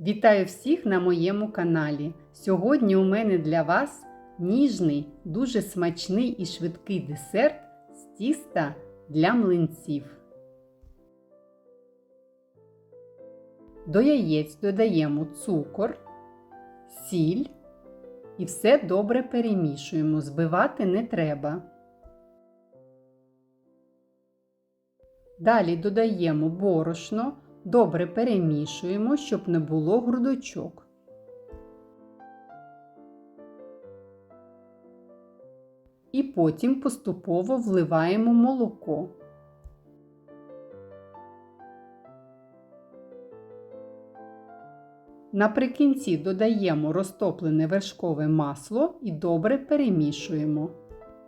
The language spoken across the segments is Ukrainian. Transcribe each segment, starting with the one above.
Вітаю всіх на моєму каналі. Сьогодні у мене для вас ніжний, дуже смачний і швидкий десерт з тіста для млинців. До яєць додаємо цукор, сіль і все добре перемішуємо, збивати не треба. Далі додаємо борошно, добре перемішуємо, щоб не було грудочок. І потім поступово вливаємо молоко. Наприкінці додаємо розтоплене вершкове масло і добре перемішуємо.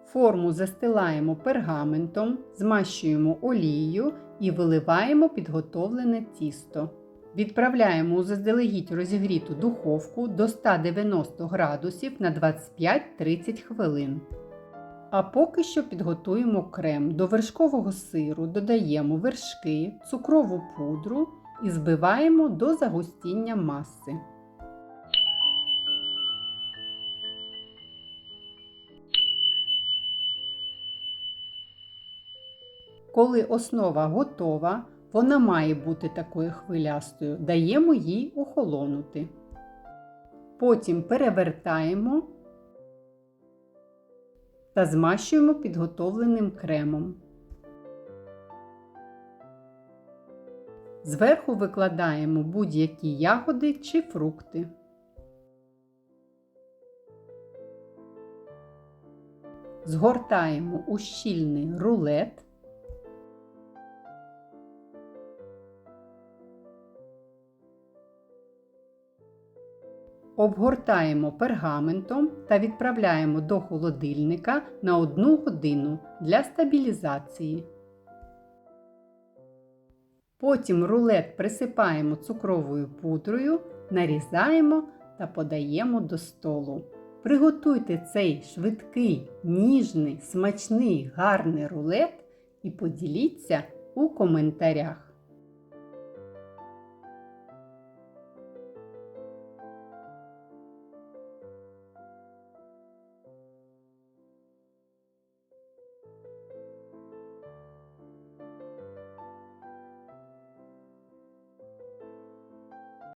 Форму застилаємо пергаментом, змащуємо олією і виливаємо підготовлене тісто. Відправляємо у заздалегідь розігріту духовку до 190 градусів на 25-30 хвилин. А поки що підготуємо крем. До вершкового сиру додаємо вершки, цукрову пудру і збиваємо до загустіння маси. Коли основа готова, вона має бути такою хвилястою, даємо їй охолонути. Потім перевертаємо та змащуємо підготовленим кремом. Зверху викладаємо будь-які ягоди чи фрукти. Згортаємо у щільний рулет. Обгортаємо пергаментом та відправляємо до холодильника на 1 годину для стабілізації. Потім рулет присипаємо цукровою пудрою, нарізаємо та подаємо до столу. Приготуйте цей швидкий, ніжний, смачний, гарний рулет і поділіться у коментарях.